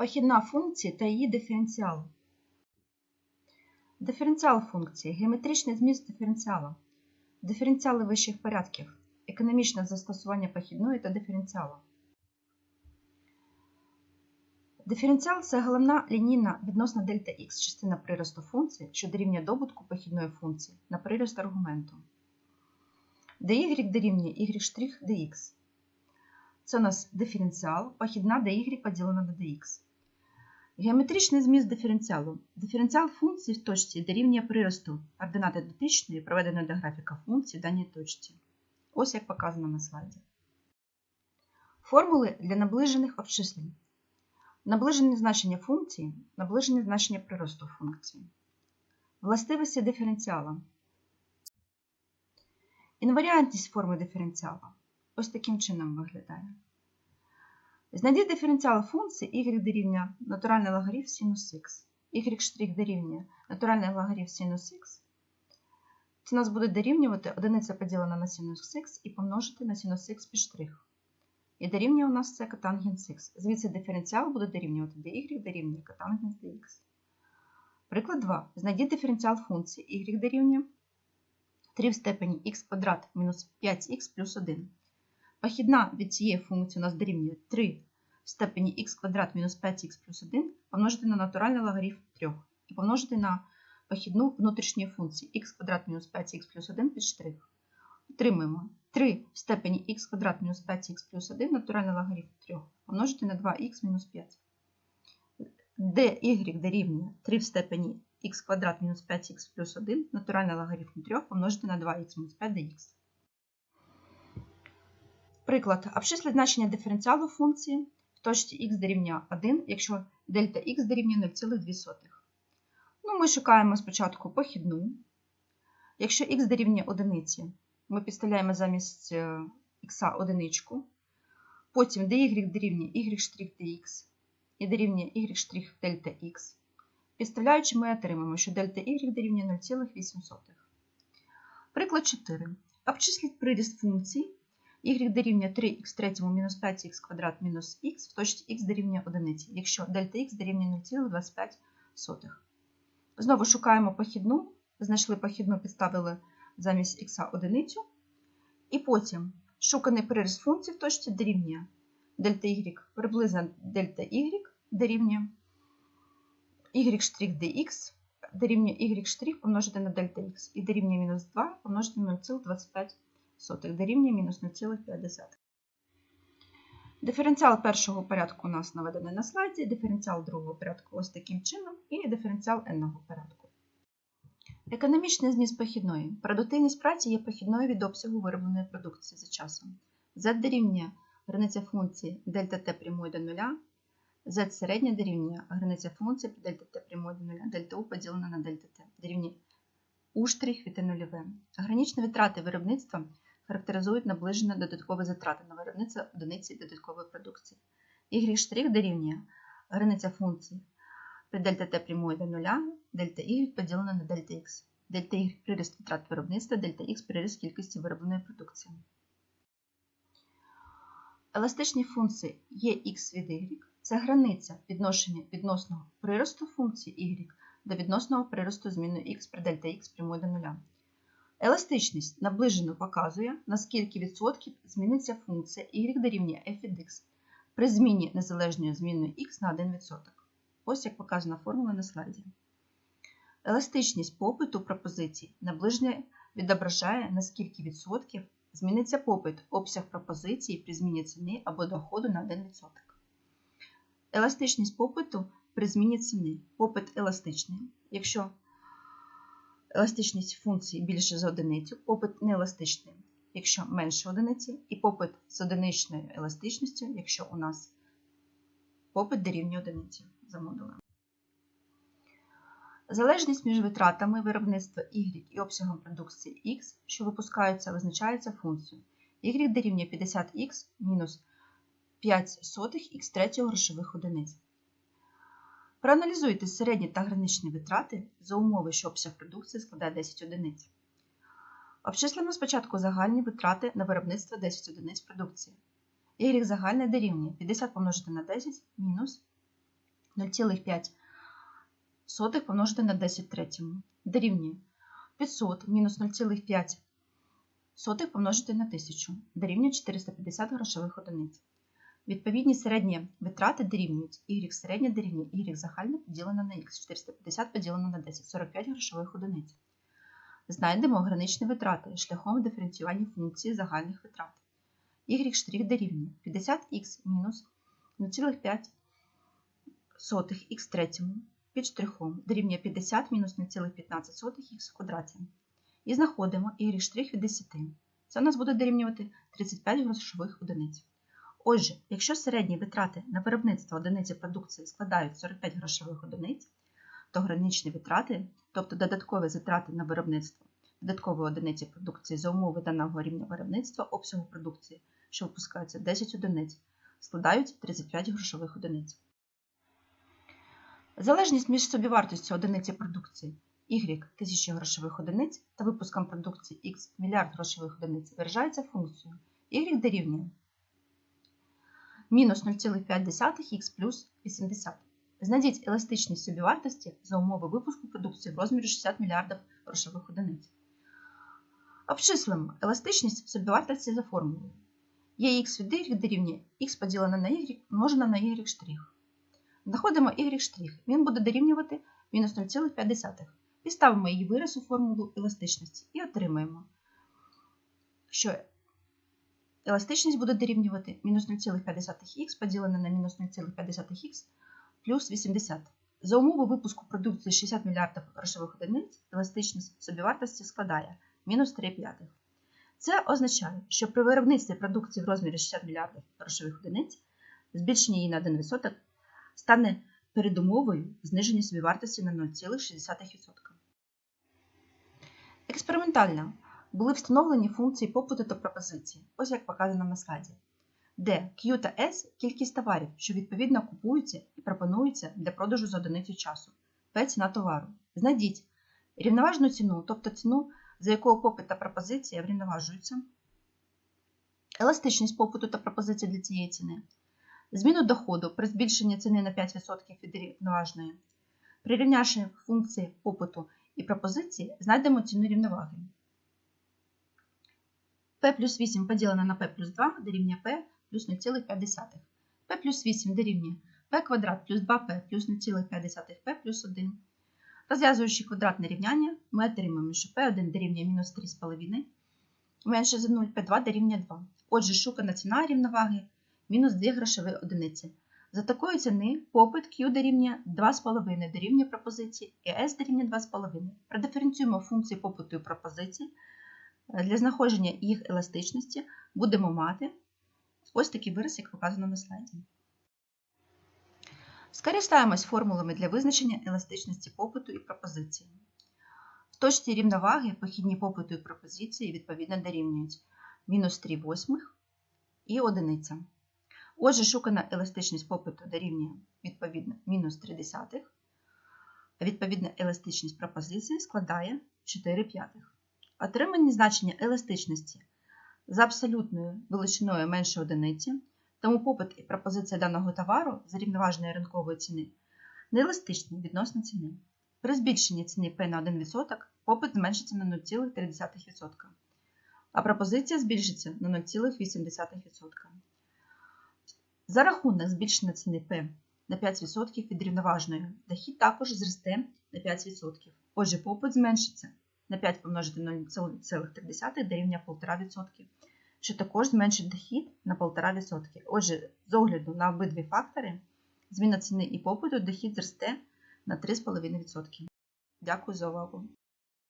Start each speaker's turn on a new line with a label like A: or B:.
A: Похідна функція та її диференціал. Диференціал функції геометричний зміст диференціалу. Диференціали вищих порядків. Економічне застосування похідної та диференціалу. Диференціал це головна лінійна відносна дельта х частина приросту функції, що дорівнює добутку похідної функції на прирост аргументу. dy дорівнює y' dx. Це у нас диференціал, похідна dy поділена на dx. Геометричний зміст диференціалу. Диференціал функції в точці дорівнює приросту ординати дотичної, проведеної до графіка функції в даній точці. Ось як показано на слайді. Формули для наближених обчислень. Наближене значення функції, наближене значення приросту функції. Властивості диференціала. Інваріантність форми диференціала. Ось таким чином виглядає. Знайдіть диференціал функції y дорівнює натуральний логарифм синус х, y' дорівнює натуральний логарифм синус х. Це нас буде дорівнювати одиниця поділена на синус х і помножити на синус х штрих. І дорівнює у нас це котангенс х. Звідси диференціал буде дорівнювати dy дорівнює котангенс dx. Приклад 2. Знайдіть диференціал функції y дорівнює 3 в степені х квадрат мінус 5х плюс 1. Похідна від цієї функції у нас дорівнює 3 в степені х квадрат мінус 5х плюс 1 помножити на натуральний логарифм 3 і помножити на похідну внутрішньої функції х квадрат мінус 5х плюс 1 під штрих. Отримуємо 3 в степені х квадрат мінус 5х плюс 1 натуральний логарифм 3 помножити на 2х мінус 5. dy дорівнює 3 в степені х квадрат мінус 5х плюс 1 натуральний логарифм 3 помножити на 2х мінус 5 dx. Приклад. Обчисліть значення диференціалу функції в точці х дорівнює 1, якщо дельта х дорівнює 0,2. Ну, Ми шукаємо спочатку похідну. Якщо х дорівнює 1, ми підставляємо замість х одиничку. Потім dy дорівнює y' dx і дорівнює y' дельта х. Підставляючи, ми отримаємо, що дельта y дорівнює 0,8. Приклад 4. Обчисліть приріст функції y дорівнює 3х третьому мінус 5х квадрат мінус х в точці х дорівнює 1, якщо дельта х дорівнює 0,25. Знову шукаємо похідну, знайшли похідну, підставили замість х одиницю. І потім шуканий приріст функції в точці дорівнює дельта y приблизно дельта y дорівнює y' dx дорівнює y' помножити на дельта х і дорівнює мінус 2 помножити на 0,25 дорівнює мінус 0,5. Диференціал першого порядку у нас наведений на слайді, диференціал другого порядку ось таким чином, і диференціал n-го порядку. Економічний зміст похідної. Продуктивність праці є похідною від обсягу виробленої продукції за часом. Z дорівнює границя функції дельта t прямої до нуля, z середня дорівнює границя функції дельта t прямої до нуля, дельта u поділена на дельта t дорівнює u' від t нульове. Граничні витрати виробництва характеризують наближені додаткові затрати на виробництво одиниці додаткової продукції. Y' дорівнює границя функції при дельта t прямої до нуля, дельта y поділена на дельта x. Дельта y приріст витрат виробництва, дельта x приріст кількості виробленої продукції. Еластичні функції ex від y це границя відношення відносного приросту функції y до відносного приросту зміною x при дельта x прямої до нуля. Еластичність наближено показує, наскільки відсотків зміниться функція y дорівнює f від x при зміні незалежної зміною x на 1%. Ось як показана формула на слайді. Еластичність попиту пропозицій наближено відображає, наскільки відсотків зміниться попит обсяг пропозиції при зміні ціни або доходу на 1%. Еластичність попиту при зміні ціни. Попит еластичний. Якщо еластичність функції більше за одиницю, попит нееластичний, якщо менше одиниці, і попит з одиничною еластичністю, якщо у нас попит дорівнює одиниці за модулем. Залежність між витратами виробництва Y і обсягом продукції X, що випускаються, визначається функцією y дорівнює 50х мінус 5 сотих х третього грошових одиниць. Проаналізуйте середні та граничні витрати за умови, що обсяг продукції складає 10 одиниць. Обчислимо спочатку загальні витрати на виробництво 10 одиниць продукції. Y загальне дорівнює 50 помножити на 10 мінус 0,5 помножити на 10 третьому дорівнює 500 мінус 0,5 помножити на 1000 дорівнює 450 грошових одиниць. Відповідні середні витрати дорівнюють y середнє дорівнює y загальне поділено на x, 450 поділено на 10, 45 грошових одиниць. Знайдемо граничні витрати шляхом диференціювання функції загальних витрат. y' штрих дорівнює 50х мінус 0,5 х третьому під штрихом дорівнює 50 мінус 0,15 х в квадраті. І знаходимо y' штрих від 10. Це у нас буде дорівнювати 35 грошових одиниць. Отже, якщо середні витрати на виробництво одиниці продукції складають 45 грошових одиниць, то граничні витрати, тобто додаткові затрати на виробництво додаткової одиниці продукції за умови даного рівня виробництва обсягу продукції, що випускається 10 одиниць, складають 35 грошових одиниць. Залежність між собівартістю одиниці продукції y 1000 грошових одиниць та випуском продукції x мільярд грошових одиниць виражається функцією y дорівнює мінус 0,5х плюс 80. Знайдіть еластичність собівартості за умови випуску продукції в розмірі 60 мільярдів грошових одиниць. Обчислимо еластичність собівартості за формулою. Є х від y дорівнює х поділене на y множено на y. Знаходимо y. Він буде дорівнювати мінус 0,5. Підставимо її вираз у формулу еластичності і отримаємо, що еластичність буде дорівнювати мінус 0,5х поділене на мінус 0,5х плюс 80. За умови випуску продукції 60 мільярдів грошових одиниць еластичність собівартості складає мінус 3 п'ятих. Це означає, що при виробництві продукції в розмірі 60 мільярдів грошових одиниць збільшення її на 1% стане передумовою зниження собівартості на 0,6%. Експериментально були встановлені функції попиту та пропозиції, ось як показано на слайді, де Q та S кількість товарів, що відповідно купуються і пропонуються для продажу за одиницю часу, P ціна товару. Знайдіть рівноважну ціну, тобто ціну, за якою попит та пропозиція врівноважуються, еластичність попиту та пропозиції для цієї ціни, зміну доходу при збільшенні ціни на 5% від рівноважної. Прирівнявши функції попиту і пропозиції, знайдемо ціну рівноваги. P плюс 8 поділено на P плюс 2 дорівнює P плюс 0,5. P плюс 8 дорівнює P квадрат плюс 2P плюс 0,5P плюс 1. Розв'язуючи квадратне рівняння, ми отримаємо, що P1 дорівнює мінус 3,5, менше за 0, P2 дорівнює 2. Отже, шукана ціна рівноваги мінус 2 грошові одиниці. За такої ціни попит Q дорівнює 2,5 дорівнює пропозиції і S дорівнює 2,5. Продиференціюємо функції попиту і пропозиції. Для знаходження їх еластичності будемо мати ось такий вираз, як показано на слайді. Скористаємось формулами для визначення еластичності попиту і пропозиції. В точці рівноваги похідні попиту і пропозиції відповідно дорівнюють мінус 3 восьмих і одиниця. Отже, шукана еластичність попиту дорівнює відповідно мінус 3 десятих, а відповідна еластичність пропозиції складає 4 п'ятих. Отримані значення еластичності за абсолютною величиною менше одиниці, тому попит і пропозиція даного товару за рівноважної ринкової ціни нееластичні відносно ціни. При збільшенні ціни P на 1% попит зменшиться на 0,3%, а пропозиція збільшиться на 0,8%. За рахунок збільшення ціни P на 5% від рівноважної, дохід також зросте на 5%. Отже, попит зменшиться на 5 помножити на 0,3 дорівнює 1,5%, що також зменшить дохід на 1,5%. Отже, з огляду на обидві фактори, зміна ціни і попиту, дохід зросте на 3,5%. Дякую за увагу!